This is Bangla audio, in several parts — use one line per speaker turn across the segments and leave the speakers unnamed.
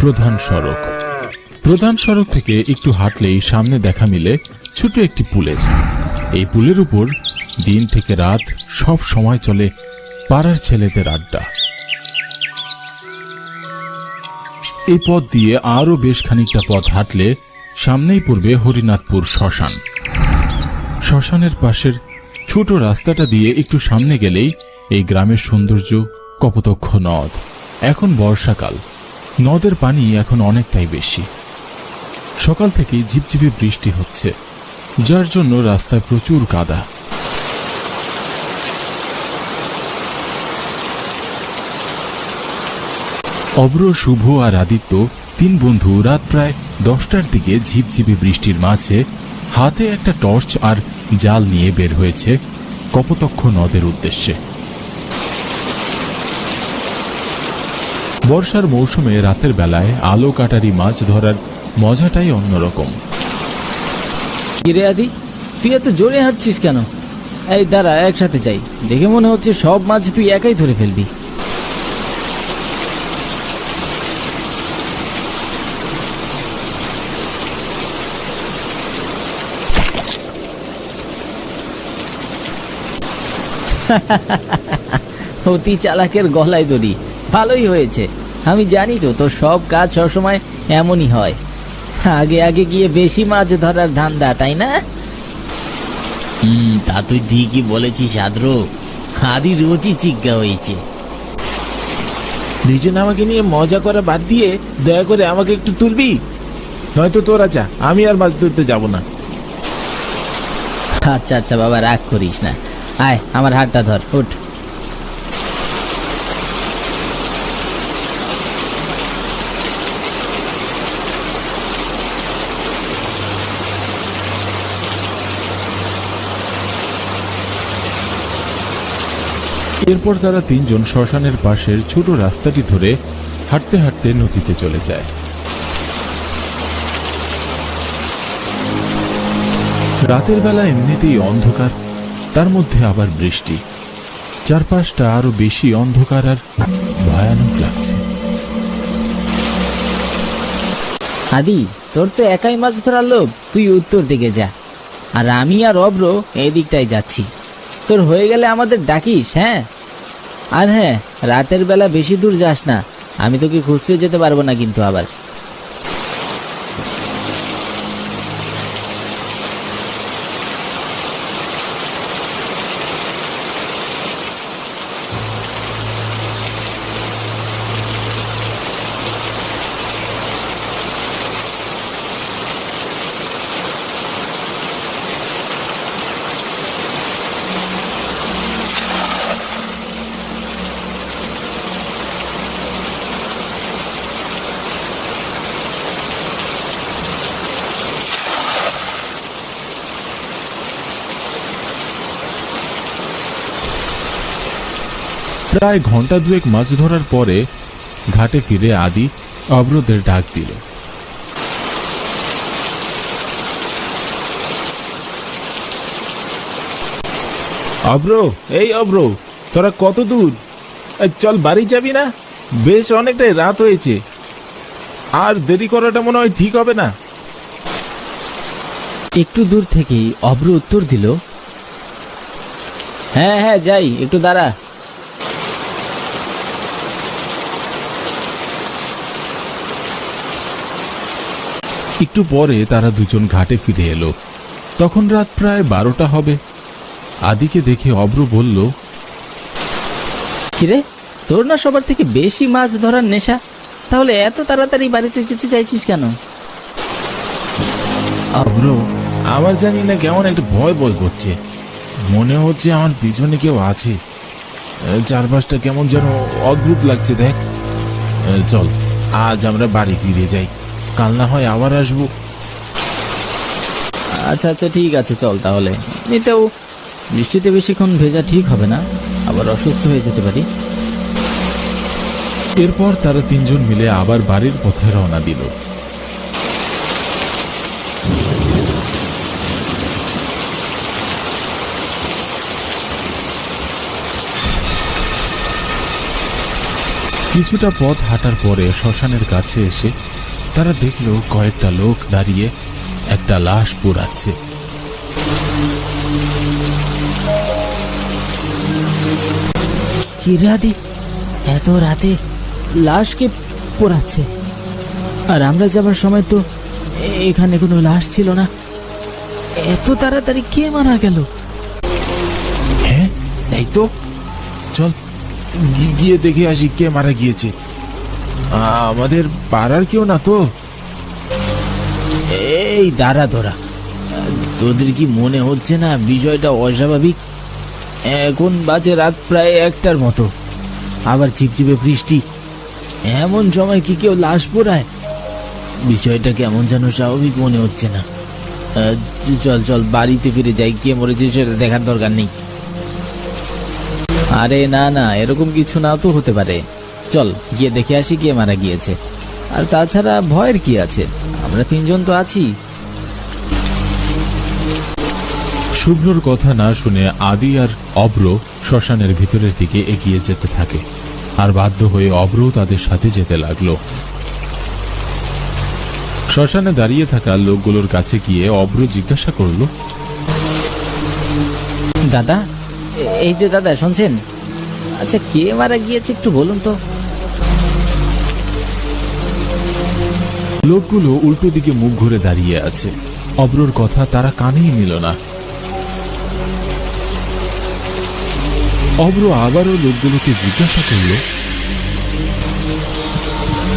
প্রধান সড়ক। প্রধান সড়ক থেকে একটু হাঁটলেই সামনে দেখা মিলে ছোট একটি পুলের। এই পুলের উপর দিন থেকে রাত সব সময় চলে পাড়ার ছেলেদের আড্ডা। এই পথ দিয়ে আরও বেশ খানিকটা পথ হাঁটলে সামনেই পড়বে হরিনাথপুর শ্মশান। শ্মশানের পাশের ছোট রাস্তাটা দিয়ে একটু সামনে গেলেই এই গ্রামের সৌন্দর্য কপতক্ষ নদ। এখন বর্ষাকাল। নদের পানি এখন অনেকটাই বেশি। সকাল থেকেই ঝিপঝিপে বৃষ্টি হচ্ছে, যার জন্য রাস্তায় প্রচুর কাদা। অব্র, শুভ আর আদিত্য তিন বন্ধু রাত প্রায় দশটার দিকে ঝিপঝিপে বৃষ্টির মাঝে হাতে একটা টর্চ আর জাল নিয়ে বের হয়েছে কপতক্ষ নদের উদ্দেশ্যে। বর্ষার মৌসুমে রাতের বেলায় আলো কাটারি মাছ ধরার মজাটাই অন্যরকম।
কিরে আদি? তুই এত জোরে হাঁটছিস কেন? এই দাঁড়া, একসাথে যাই। দেখে মনে হচ্ছে সব মাছ তুই একাই ধরে ফেলবি। অতি চালাকের গলায় দড়ি। ভালোই হয়েছে। আমি জানি তো তোর সব কাজ সবসময় এমনই হয়। আগে আগে গিয়ে বেশি মাছ ধরার ধান্দা তাই না? হুম তা তুই ঠিকই বলেছিস আদ্র। আদি রোজই চিজ্ঞা হয়েছে।
দুইজন আমাকে নিয়ে মজা করা বাদ দিয়ে দয়া করে আমাকে একটু তুলবি? নয়তো তোর যা আমি আর মাছ ধরতে যাব না।
আচ্ছা আচ্ছা বাবা রাগ করিস না। আয় আমার হাতটা ধর উঠ।
এরপর তারা তিনজন শ্মশানের পাশের ছোট রাস্তাটি ধরে হাঁটতে হাঁটতে নদীতে চলে যায়। রাতের বেলা এমনিতেই অন্ধকার, তার মধ্যে আবার বৃষ্টি। চারপাশটা আরও বেশি অন্ধকার আর ভয়ানক লাগছে।
আদি, তোর তো একাই মাছ ধরার লোভ। তুই উত্তর দিকে যা। আর আমি আর অব্র এই দিকটায় যাচ্ছি। তোর হয়ে গেলে আমাদের ডাকিস হ্যাঁ? আর হ্যাঁ রাতের বেলা বেশি দূর যাস না। আমি তোকে খুঁজতে যেতে পারব না কিন্তু আবার।
প্রায় ঘণ্টা দুয়েক মাছ ধরার পরে ঘাটে ফিরে আদি অবরোধের ডাক দিল।
অব্র এই অব্র তোরা কত দূর? চল বাড়ি যাবি না? বেশ অনেকটাই রাত হয়েছে। আর দেরি করাটা মনে হয় ঠিক হবে না।
একটু দূর থেকেই অব্র উত্তর দিল। হ্যাঁ হ্যাঁ যাই একটু দাঁড়া।
একটু পরে তারা দুজন ঘাটে ফিরে এলো। তখন রাত প্রায় বারোটা হবে। আদিকে দেখে অব্র বলল
কিরে তোর না সবার থেকে বেশি মাছ ধরার নেশা? তাহলে এত তাড়াতাড়ি বাড়িতে যেতে চাইছিস কেন?
অব্র আমার জানি না কেমন একটা ভয় ভয় করছে। মনে হচ্ছে আমার পিছনে কেউ আছে। চারপাশটা কেমন যেন অদ্ভুত লাগছে দেখ।
চল
আজ আমরা বাড়ি ফিরে যাই। কাল না হয় আবার আসব।
আচ্ছা আচ্ছা ঠিক আছে চল তাহলে। এমনিতেও বৃষ্টিতে বেশিক্ষণ ভেজা ঠিক হবে না আবার অসুস্থ হয়ে যেতে পারি।
এরপর তারা তিনজন মিলে আবার বাড়ির পথে রওনা দিল। কিছুটা পথ হাঁটার পরে শ্মশানের কাছে এসে তারা দেখল কয়েকটা লোক দাঁড়িয়ে একটা লাশ পোড়াচ্ছে।
কিরাদি এত রাতে লাশকে পোড়াচ্ছে। আর আমরা যাবার সময় তো এখানে কোনো লাশ ছিল না। এত তাড়াতাড়ি কে মারা গেল?
হ্যাঁ তাই তো। চল গিয়ে দেখে আসি কে মারা গিয়েছে। আমাদের পাড়ার কেউ না তো?
এই, দাঁড়া ধরা। তোদের কি মনে হচ্ছে না বিষয়টা অস্বাভাবিক? এখন বাজে রাত প্রায় একটার মতো। আবার চিপচিপে বৃষ্টি। এমন সময় কি কেউ লাশ পোড়ায়? বিষয়টা কেমন যেন স্বাভাবিক মনে হচ্ছে না। চল চল, বাড়িতে ফিরে যাই। কে মরেছে সেটা দেখার দরকার নেই। আরে না না, এরকম কিছু নাও তো হতে পারে। চল গিয়ে দেখে আসি কে মারা গিয়েছে। আর তাছাড়া ভয়ের কি আছে? আমরা তিনজন তো আছি।
শুভ্রর কথা না শুনে আদি আর অব্র শ্মশানের ভিতরের দিকে এগিয়ে যেতে থাকে। আর বাধ্য হয়ে অব্রও তাদের সাথে যেতে লাগল। শ্মশানে দাঁড়িয়ে থাকা লোকগুলোর কাছে গিয়ে অব্র জিজ্ঞাসা করল
দাদা এই যে দাদা শুনছেন? আচ্ছা কে মারা গিয়েছে একটু বলুন তো।
লোকগুলো উল্টো দিকে মুখ ঘুরে দাঁড়িয়ে আছে। অব্রর কথা তারা কানেই নিল না। অব্র আবারও লোকগুলোকে জিজ্ঞাসা করল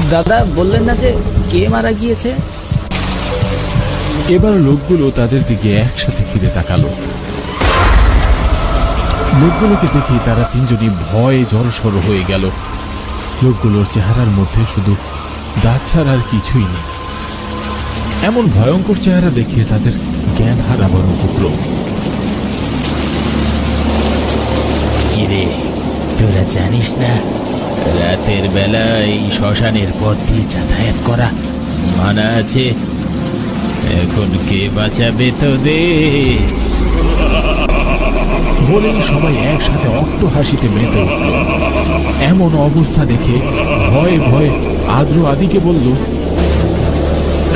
দাদা বললেন না যে কে মারা গিয়েছে?
এবার লোকগুলো তাদের দিকে একসাথে ফিরে তাকালো। লোকগুলোকে দেখে তারা তিনজনই ভয়ে জড়সড় হয়ে গেল। লোকগুলোর চেহারার মধ্যে শুধু দাঁত ছাড়া আর কিছুই নেই। এমন ভয়ঙ্কর চেহারা দেখে তাদের জ্ঞান হারাবার উপক্রম
কিরে তোরা জানিস না রাতের বেলা এই শ্মশানের পথ দিয়ে যাতায়াত করা মানা আছে? এখন কে বাঁচাবে তোদের?
বলেই সবাই একসাথে অট্ট হাসিতে মেতে উঠল। এমন অবস্থা দেখে ভয়ে ভয়ে আদ্র আদিকে বলল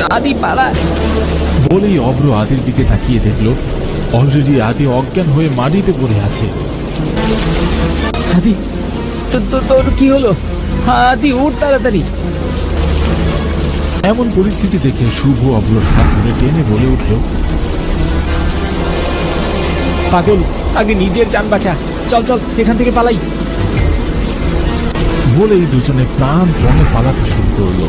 দাদি পালা।
বলেই অব্র আদির দিকে তাকিয়ে দেখল অলরেডি আদি অজ্ঞান হয়ে মাটিতে পড়ে আছে।
আদি তোর কি হলো? আদি উঠ তাড়াতাড়ি।
এমন পরিস্থিতি দেখে শুভ অব্রর হাত ধরে টেনে বলে উঠল
পাগল আগে নিজের যান বাঁচা। চল চল এখান থেকে পালাই।
বলেই দুজনে প্রাণ পণে পালাতে শুরু করল।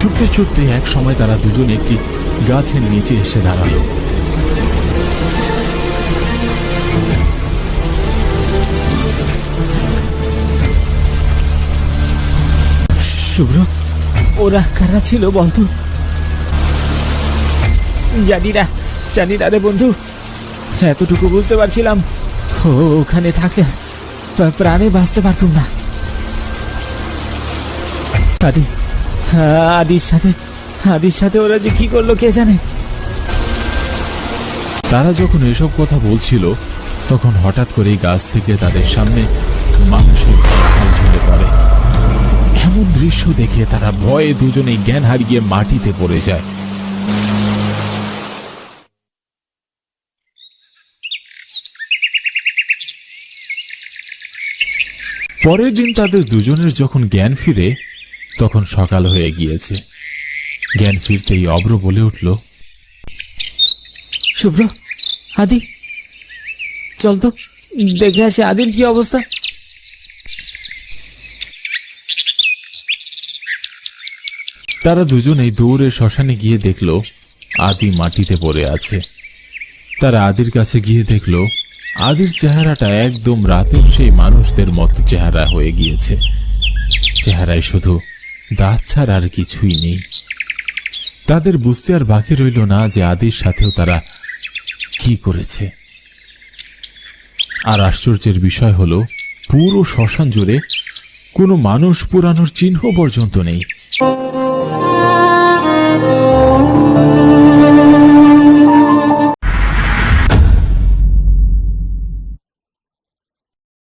ছুটতে ছুটতে এক সময় তারা দুজন একটি গাছের নিচে এসে দাঁড়াল।
শুভ্র, ওরা কারা ছিল বলতো?
জানি না জানি না রে বন্ধু। এতটুকু বুঝতে পারছিলাম। ওখানে থাকলে প্রাণে বাঁচতে পারতুম না। আদি, আদির সাথে আদির সাথে ওরা যে কি করল কে জানে?
তারা যখন এসব কথা বলছিল, তখন হঠাৎ করেই গাছ থেকে তাদের সামনে মানুষের ঝুলে পড়ে। এমন দৃশ্য দেখে তারা ভয়ে দুজনেই জ্ঞান হারিয়ে মাটিতে পড়ে যায়। পরের দিন তাদের দুজনের যখন জ্ঞান ফিরে তখন সকাল হয়ে গিয়েছে। জ্ঞান ফিরতেই অব্র বলে উঠল
শুভ্র আদি চল তো দেখে আসি আদির কি অবস্থা।
তারা দুজনেই দৌড়ে শ্মশানে গিয়ে দেখল আদি মাটিতে পড়ে আছে। তারা আদির কাছে গিয়ে দেখল আদির চেহারাটা একদম রাতের সেই মানুষদের মতো চেহারা হয়ে গিয়েছে। চেহারায় শুধু দাঁত ছাড়া আর কিছুই নেই। তাদের বুঝতে আর বাকি রইল না যে আদির সাথেও তারা কি করেছে। আর আশ্চর্যের বিষয় হলো, পুরো শ্মশান জুড়ে কোনো মানুষ পুরানোর চিহ্ন পর্যন্ত নেই।